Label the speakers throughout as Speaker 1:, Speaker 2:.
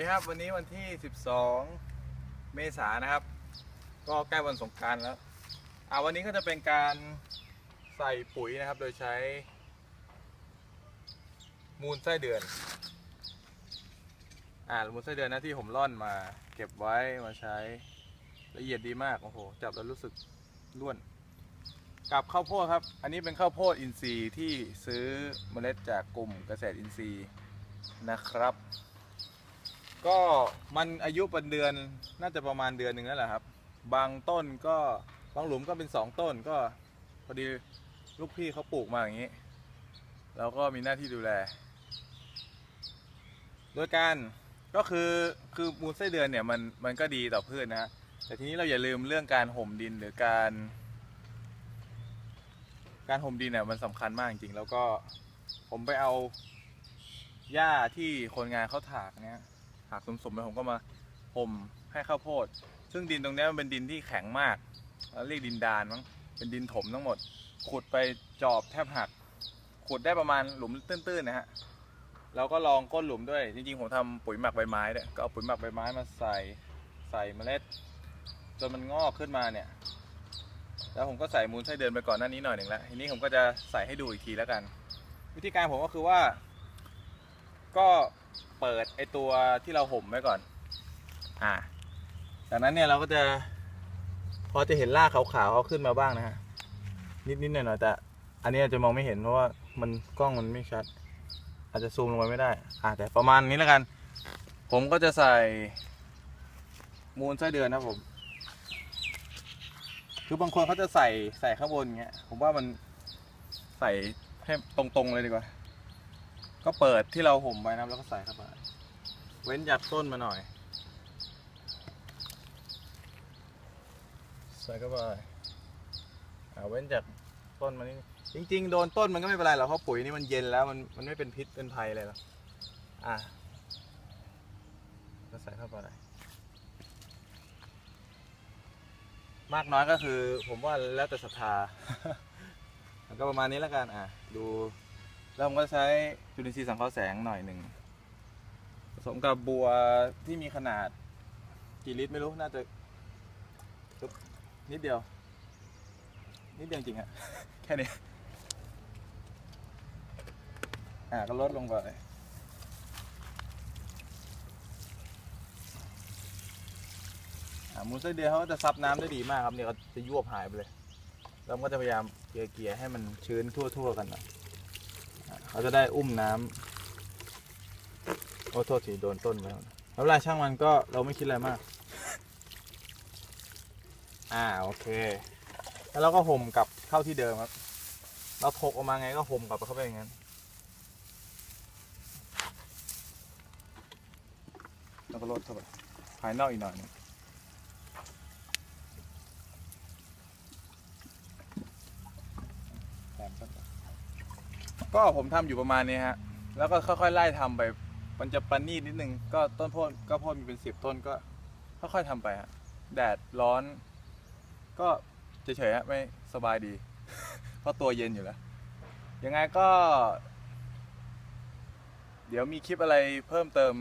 Speaker 1: ดีครับวันนี้วันที่ 12 เมษายนนะครับ ก็ใกล้วันสงกรารแล้วอ่าวันนี้ก็จะเป็นการใส่ปุ๋ยนะครับ โดยใช้ มูลไส้เดือนอ่ามูลไส้เดือนนะที่ผมร่อนมา เก็บไว้มาใช้ละเอียดดีมากโอ้โหจับแล้วรู้สึกร่วน กับข้าวโพดครับ อันนี้เป็นข้าวโพดอินทรีย์ที่ซื้อเมล็ดจากกลุ่มเกษตรอินทรีย์นะครับ ก็มันอายุเป็นเดือนน่าจะประมาณเดือนหนึ่งแล้วแหละครับ บางต้นก็บางหลุมก็เป็นสองต้นก็พอดีลูกพี่เขาปลูกมาอย่างนี้เราก็มีหน้าที่ดูแล โดยการก็คือคือมูลไส้เดือนเนี่ยมันมันก็ดีต่อพืชนะฮะแต่ทีนี้เราอย่าลืมเรื่องการห่มดินหรือการ การห่มดินเนี่ยมันสำคัญมากจริงๆแล้วก็ผมไปเอาหญ้าที่คนงานเขาถากเนี่ย ถากสมๆไปผมก็มาห่มให้ข้าวโพด ซึ่งดินตรงนี้มันเป็นดินที่แข็งมากเราเรียกดินดานมั้งเป็นดินถมทั้งหมด ขุดไปจอบแทบหัก ขุดได้ประมาณหลุมตื้นๆนะฮะเราก็ลองก้นหลุมด้วย จริงๆผมทำปุ๋ยหมักใบไม้ด้วยก็เอาปุ๋ยหมักใบไม้มาใส่ใส่เมล็ด จนมันงอกขึ้นมาเนี่ย แล้วผมก็ใส่มูลไส้เดือนไปก่อนหน้านี้หน่อยหนึ่งแล้วทีนี้ผมก็จะใส่ให้ดูอีกทีแล้วกัน วิธีการผมก็คือว่า ก็เปิดไอตัวที่เราห่มไว้ก่อน อ่า จากนั้นเนี่ยเราก็จะ พอจะเห็นรากขาวๆเขาขึ้นมาบ้างนะฮะ นิดๆหน่อยๆแต่ อันนี้อาจจะมองไม่เห็นเพราะว่ามันกล้องมันไม่ชัด อาจจะซูมลงไปไม่ได้ อ่าแต่ประมาณนี้แล้วกัน ผมก็จะใส่มูลไส้เดือนนะผม คือบางคนเขาจะใส่ใส่ข้างบนเงี้ย ผมว่ามันใส่ให้ตรงๆเลยดีกว่า ก็เปิดที่เราห่มไว้นะแล้วก็ใส่เข้าไปเว้นจากต้นมาหน่อย ใส่เข้าไปอ่าเว้นจากต้นมานี่จริง ๆ โดนต้นมันก็ไม่เป็นไรหรอกเพราะปุ๋ยนี่มันเย็นแล้วมันมันไม่เป็นพิษเป็นภัยอะไรหรอกอะก็ใส่เข้าไปมากน้อยก็คือ ผมว่าแล้วแต่ศรัทธาแล้วก็ประมาณนี้แล้วกันอะ ดู แล้วผมก็ใช้จุลินทรีย์สังเคราะห์แสงหน่อยหนึ่งผสมกับบัวที่มีขนาดกี่ลิตรไม่รู้น่าจะนิดเดียว นิดเดียวจริงอะแค่นี้อะก็ลดลงไปอ่ามูลไส้เดือนเขาก็จะซับน้ำได้ดีมากครับเนี่ยเขาจะยวบหายไปเลย แล้วก็จะพยายามเกลี่ยๆให้มันชื้นทั่ว ๆ กันน่อยอ่า เขาจะได้อุ้มน้ำโอ้โทษทีโดนต้นไปแล้วแล้วลายช่างมันก็เราไม่คิดอะไรมาก อ่าโอเค แล้วเราก็ห่มกลับเข้าที่เดิมครับ เราถกออกมาไงก็ห่มกลับเข้าไปอย่างนั้นแล้วก็ลดเข้าไปภายนอกอีกหน่อยหนึง แถมสักหน่อย ก็ผมทำอยู่ประมาณนี้ฮะแล้วก็ค่อยๆไล่ทำไป มันจะประณีตนิดนึงก็ต้นโพดก็โพดมีเป็นสิบต้นก็ ค่อยๆทำไปฮะแดดร้อน ก็เฉยๆฮะไม่สบายดี เพราะตัวเย็นอยู่แล้วยังไงก็ เดี๋ยวมีคลิปอะไรเพิ่มเติม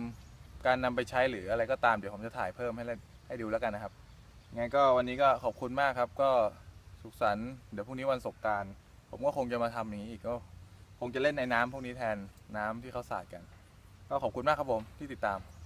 Speaker 1: การนำไปใช้หรืออะไรก็ตามเดี๋ยวผมจะถ่ายเพิ่มให้ให้ดูแล้วกันนะครับยังไงก็วันนี้ก็ขอบคุณมากครับ ก็สุขสันต์เดี๋ยวพรุ่งนี้วันสงกราร ผมก็คงจะมาทำอย่างนี้อีกก็ คงจะเล่นในน้ำพวกนี้แทนน้ำที่เขาสาดกัน ก็ขอบคุณมากครับผมที่ติดตามชม